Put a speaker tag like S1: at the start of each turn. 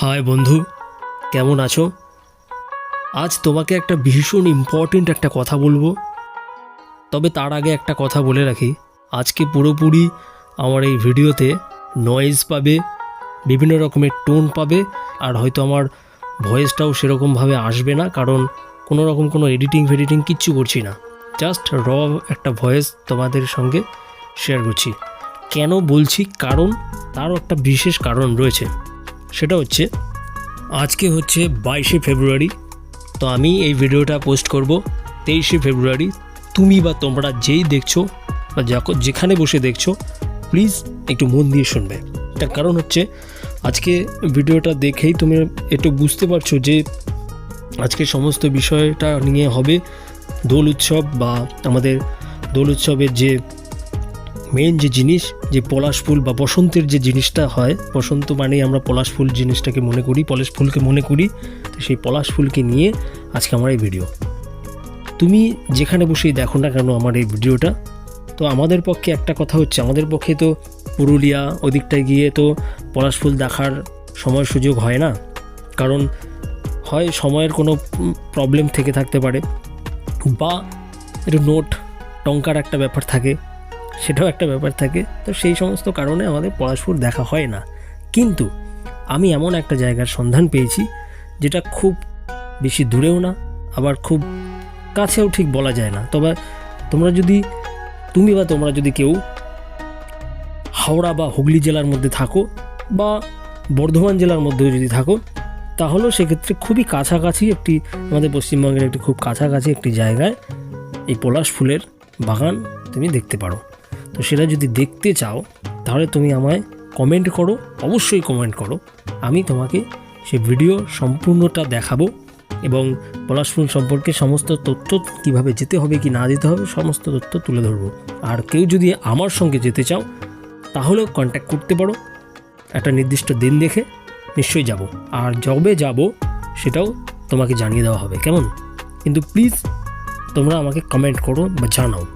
S1: High বন্ধু, কেমন আছো? আজ তোমাকে একটা ভীষণ ইম্পর্টেন্ট একটা কথা বলব। তবে তার আগে একটা কথা বলে রাখি। আজকে পুরোপুরি আমার এই ভিডিওতে নয়েজ পাবে, বিভিন্ন রকমের টোন পাবে, আর হয়তো আমার ভয়েসটাও সেরকমভাবে আসবে না, কারণ কোনো রকম কোনো এডিটিং ফেডিটিং কিচ্ছু করছি না। জাস্ট র একটা ভয়েস তোমাদের সঙ্গে শেয়ার করছি। কেন বলছি? কারণ তারও একটা বিশেষ কারণ রয়েছে। সেটা হচ্ছে, আজকে হচ্ছে বাইশে ফেব্রুয়ারি, তো আমি এই ভিডিওটা পোস্ট করব তেইশে ফেব্রুয়ারি। তুমি বা তোমরা যেই দেখছ বা যখন বসে দেখছ, প্লিজ একটু মন দিয়ে শুনবে। তার কারণ হচ্ছে, আজকে ভিডিওটা দেখেই তুমি একটু বুঝতে পারছ যে আজকে সমস্ত বিষয়টা নিয়ে হবে দোল উৎসব বা আমাদের দোল উৎসবের যে মেন যে জিনিস, যে পলাশ ফুল বা বসন্তের যে জিনিসটা হয়, বসন্ত মানেই আমরা পলাশ ফুল জিনিসটাকে মনে করি, পলাশ ফুলকে মনে করি, তো সেই পলাশ ফুলকে নিয়ে আজকে আমার এই ভিডিও তুমি যেখানে বসেই দেখো না কেন আমার এই ভিডিওটা তো আমাদের পক্ষে একটা কথা হচ্ছে, আমাদের পক্ষে তো পুরুলিয়া ওদিকটায় গিয়ে তো পলাশ ফুল দেখার সময় সুযোগ হয় না। কারণ হয় সময়ের কোনো প্রবলেম থেকে থাকতে পারে, বা একটু নোট, টঙ্কার একটা ব্যাপার থাকে সেটাও একটা ব্যাপার থাকে। তো সেই সমস্ত কারণে আমাদের পলাশপুর দেখা হয় না। কিন্তু আমি এমন একটা জায়গার সন্ধান পেয়েছি, যেটা খুব বেশি দূরেও না, আবার খুব কাছেও ঠিক বলা যায় না। তবে তোমরা যদি, তুমি বা তোমরা যদি কেউ হাওড়া বা হুগলি জেলার মধ্যে থাকো বা বর্ধমান জেলার মধ্যেও যদি থাকো, তাহলেও সেক্ষেত্রে খুবই কাছাকাছি একটি, আমাদের পশ্চিমবঙ্গের একটি খুব কাছাকাছি একটি জায়গায় এই পলাশ ফুলের বাগান তুমি দেখতে পারো। তো সেটা যদি দেখতে চাও, তাহলে তুমি আমায় কমেন্ট করো, অবশ্যই কমেন্ট করো। আমি তোমাকে সে ভিডিও সম্পূর্ণটা দেখাবো এবং পলাশ ফুল সম্পর্কে সমস্ত তথ্য কীভাবে যেতে হবে কি না যেতে হবে সমস্ত তথ্য তুলে ধরবো। আর কেউ যদি আমার সঙ্গে যেতে চাও, তাহলেও কন্ট্যাক্ট করতে পারো। একটা নির্দিষ্ট দিন দেখে নিশ্চয়ই যাব। আর যবে যাব, সেটাও তোমাকে জানিয়ে দেওয়া হবে, কেমন? কিন্তু প্লিজ তোমরা আমাকে কমেন্ট করো বা জানাও।